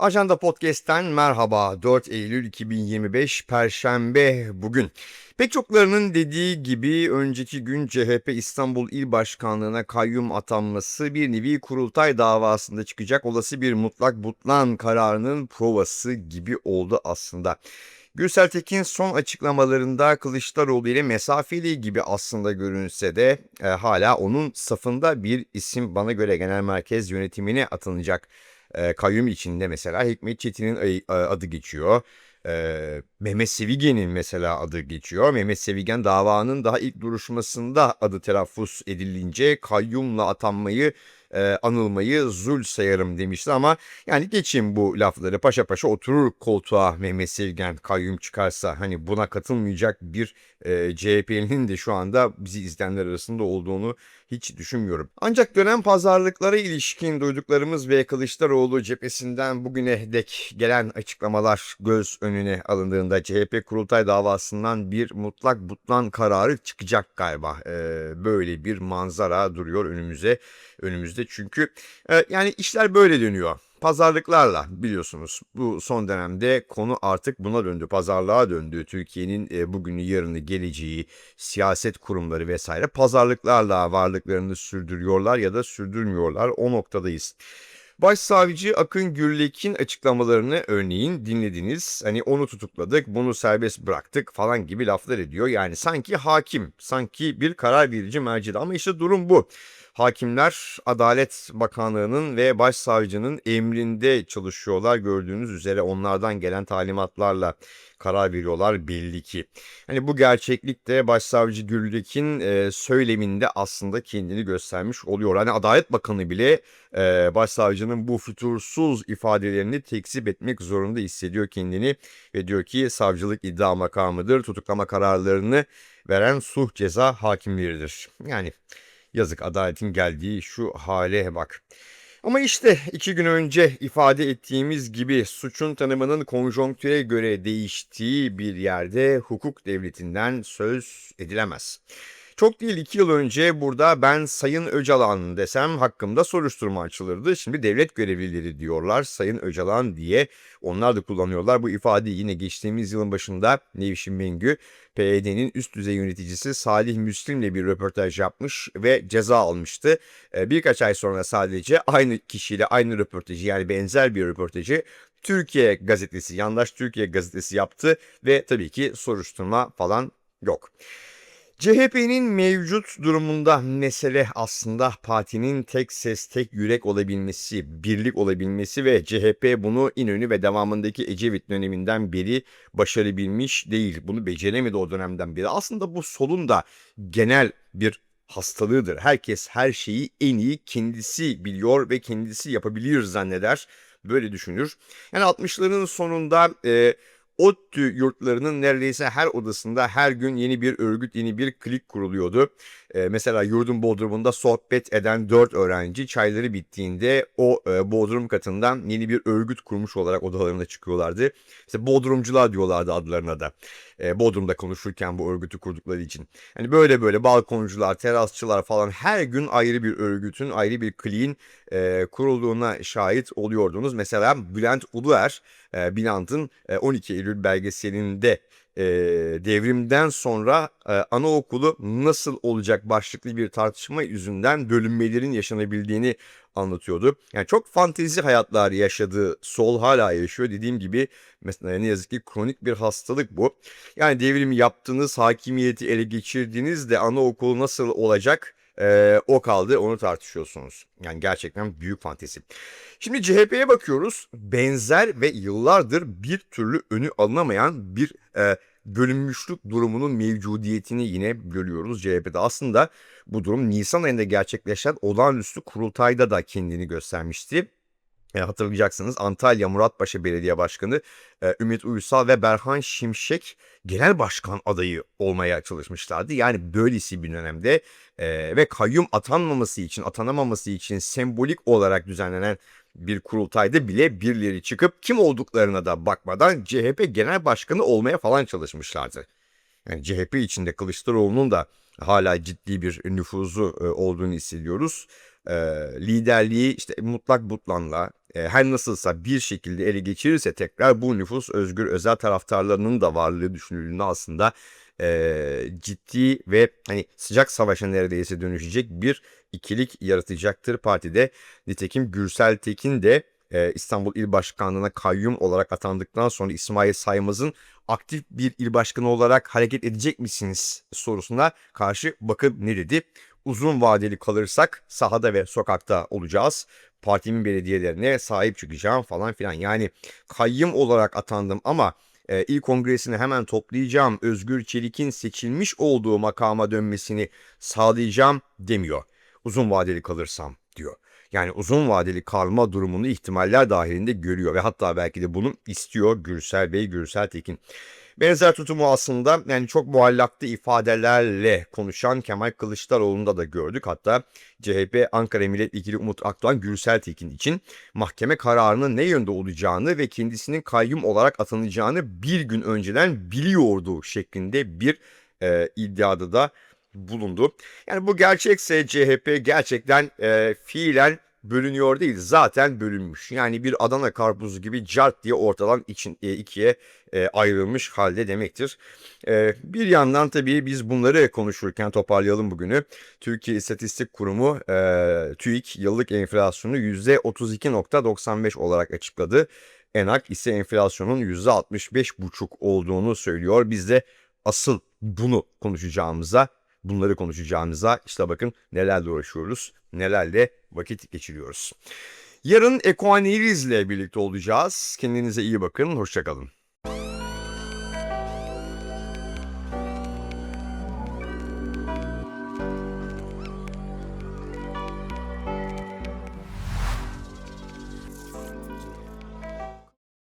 Ajanda Podcast'ten merhaba. 4 Eylül 2025 Perşembe bugün. Pek çoklarının dediği gibi önceki gün CHP İstanbul İl Başkanlığı'na kayyum atanması bir nevi kurultay davasında çıkacak olası bir mutlak butlan kararının provası gibi oldu aslında. Gürsel Tekin son açıklamalarında Kılıçdaroğlu ile mesafeli gibi aslında görünse de e, hala onun safında bir isim bana göre genel merkez yönetimine atanacak. E, kayyum içinde mesela Hikmet Çetin'in adı geçiyor. E, Mehmet Sevigen'in mesela adı geçiyor. Mehmet Sevigen davanın daha ilk duruşmasında adı telaffuz edilince kayyumla atanmayı e, anılmayı zul sayarım demişti ama yani geçin bu lafları paşa paşa oturur koltuğa Mehmet Sevgen kayyum çıkarsa hani buna katılmayacak bir e, CHP'nin de şu anda bizi izleyenler arasında olduğunu hiç düşünmüyorum. Ancak dönem pazarlıklara ilişkin duyduklarımız ve Kılıçdaroğlu cephesinden bugüne dek gelen açıklamalar göz önüne alındığında CHP kurultay davasından bir mutlak butlan kararı çıkacak galiba. E, böyle bir manzara duruyor önümüze önümüzde çünkü e, yani işler böyle dönüyor. Pazarlıklarla biliyorsunuz bu son dönemde konu artık buna döndü, pazarlığa döndü. Türkiye'nin bugünü, yarını, geleceği, siyaset kurumları vesaire pazarlıklarla varlıklarını sürdürüyorlar ya da sürdürmüyorlar. O noktadayız. Başsavcı Akın Gürlek'in açıklamalarını örneğin dinlediniz. Hani onu tutukladık, bunu serbest bıraktık falan gibi laflar ediyor. Yani sanki hakim, sanki bir karar verici merci ama işte durum bu. Hakimler Adalet Bakanlığı'nın ve Başsavcının emrinde çalışıyorlar. Gördüğünüz üzere onlardan gelen talimatlarla karar veriyorlar belli ki. Hani bu gerçeklik de Başsavcı Gürlek'in e, söyleminde aslında kendini göstermiş oluyor. Hani Adalet Bakanı bile e, Başsavcının bu fütursuz ifadelerini tekzip etmek zorunda hissediyor kendini ve diyor ki savcılık iddia makamıdır. Tutuklama kararlarını veren suh ceza hakimleridir. Yani Yazık adaletin geldiği şu hale bak. Ama işte iki gün önce ifade ettiğimiz gibi suçun tanımının konjonktüre göre değiştiği bir yerde hukuk devletinden söz edilemez. Çok değil iki yıl önce burada ben Sayın Öcalan desem hakkımda soruşturma açılırdı. Şimdi devlet görevlileri diyorlar Sayın Öcalan diye. Onlar da kullanıyorlar bu ifadeyi yine geçtiğimiz yılın başında Nevşin Mengü PYD'nin üst düzey yöneticisi Salih Müslim'le bir röportaj yapmış ve ceza almıştı. Ee, birkaç ay sonra sadece aynı kişiyle aynı röportajı yani benzer bir röportajı Türkiye gazetesi, Yandaş Türkiye gazetesi yaptı ve tabii ki soruşturma falan yok. CHP'nin mevcut durumunda mesele aslında partinin tek ses tek yürek olabilmesi, birlik olabilmesi ve CHP bunu İnönü ve devamındaki Ecevit döneminden beri başarabilmiş değil. Bunu beceremedi o dönemden beri. Aslında bu solun da genel bir hastalığıdır. Herkes her şeyi en iyi kendisi biliyor ve kendisi yapabilir zanneder. Böyle düşünür. Yani 60'ların sonunda e, ODTÜ yurtlarının neredeyse her odasında her gün yeni bir örgüt, yeni bir klik kuruluyordu. Ee, mesela yurdun bodrumunda sohbet eden 4 öğrenci çayları bittiğinde o e, bodrum katından yeni bir örgüt kurmuş olarak odalarına çıkıyorlardı. İşte bodrumcular diyorlardı adlarına da. Ee, bodrumda konuşurken bu örgütü kurdukları için. Hani böyle böyle balkoncular, terasçılar falan her gün ayrı bir örgütün, ayrı bir kliğin e, kurulduğuna şahit oluyordunuz. Mesela Bülent Uluer, e, Bülent'in e, 12 Eylül belgeselinde e, devrimden sonra e, anaokulu nasıl olacak başlıklı bir tartışma yüzünden bölünmelerin yaşanabildiğini anlatıyordu. Yani çok fantezi hayatlar yaşadığı sol hala yaşıyor. Dediğim gibi mesela ne yazık ki kronik bir hastalık bu. Yani devrimi yaptınız, hakimiyeti ele geçirdiniz de anaokulu nasıl olacak? Ee, o kaldı onu tartışıyorsunuz. Yani gerçekten büyük fantezi. Şimdi CHP'ye bakıyoruz. Benzer ve yıllardır bir türlü önü alınamayan bir e, bölünmüşlük durumunun mevcudiyetini yine görüyoruz CHP'de. Aslında bu durum Nisan ayında gerçekleşen olağanüstü kurultayda da kendini göstermişti. E, hatırlayacaksınız Antalya Muratpaşa Belediye Başkanı e, Ümit Uysal ve Berhan Şimşek genel başkan adayı olmaya çalışmışlardı. Yani böylesi bir dönemde e, ve kayyum atanmaması için, atanamaması için sembolik olarak düzenlenen bir kurultayda bile birileri çıkıp kim olduklarına da bakmadan CHP genel başkanı olmaya falan çalışmışlardı. Yani CHP içinde Kılıçdaroğlu'nun da hala ciddi bir nüfuzu e, olduğunu hissediyoruz. E, liderliği işte mutlak butlanla e, her nasılsa bir şekilde ele geçirirse tekrar bu nüfus özgür özel taraftarlarının da varlığı düşünüldüğünde aslında e, ciddi ve hani sıcak savaşa neredeyse dönüşecek bir ikilik yaratacaktır partide. Nitekim Gürsel Tekin de e, İstanbul İl Başkanlığı'na kayyum olarak atandıktan sonra İsmail Saymaz'ın aktif bir il başkanı olarak hareket edecek misiniz sorusuna karşı bakın ne dedi. Uzun vadeli kalırsak sahada ve sokakta olacağız. Partimin belediyelerine sahip çıkacağım falan filan. Yani kayyum olarak atandım ama e, il kongresini hemen toplayacağım. Özgür Çelik'in seçilmiş olduğu makama dönmesini sağlayacağım demiyor. Uzun vadeli kalırsam diyor. Yani uzun vadeli kalma durumunu ihtimaller dahilinde görüyor ve hatta belki de bunu istiyor Gürsel Bey, Gürsel Tekin. Benzer tutumu aslında yani çok muallaklı ifadelerle konuşan Kemal Kılıçdaroğlu'nda da gördük. Hatta CHP Ankara Milletvekili Umut Akdoğan Gürsel Tekin için mahkeme kararının ne yönde olacağını ve kendisinin kayyum olarak atanacağını bir gün önceden biliyordu şeklinde bir e, iddiada da bulundu. Yani bu gerçekse CHP gerçekten e, fiilen bölünüyor değil zaten bölünmüş. Yani bir Adana karpuzu gibi cart diye ortadan için, e, ikiye e, ayrılmış halde demektir. E, bir yandan tabii biz bunları konuşurken toparlayalım bugünü. Türkiye İstatistik Kurumu e, TÜİK yıllık enflasyonu %32.95 olarak açıkladı. ENAK ise enflasyonun %65,5 olduğunu söylüyor. Biz de asıl bunu konuşacağımıza bunları konuşacağımıza işte bakın nelerle uğraşıyoruz, nelerle vakit geçiriyoruz. Yarın Ekoanalizle birlikte olacağız. Kendinize iyi bakın, hoşçakalın.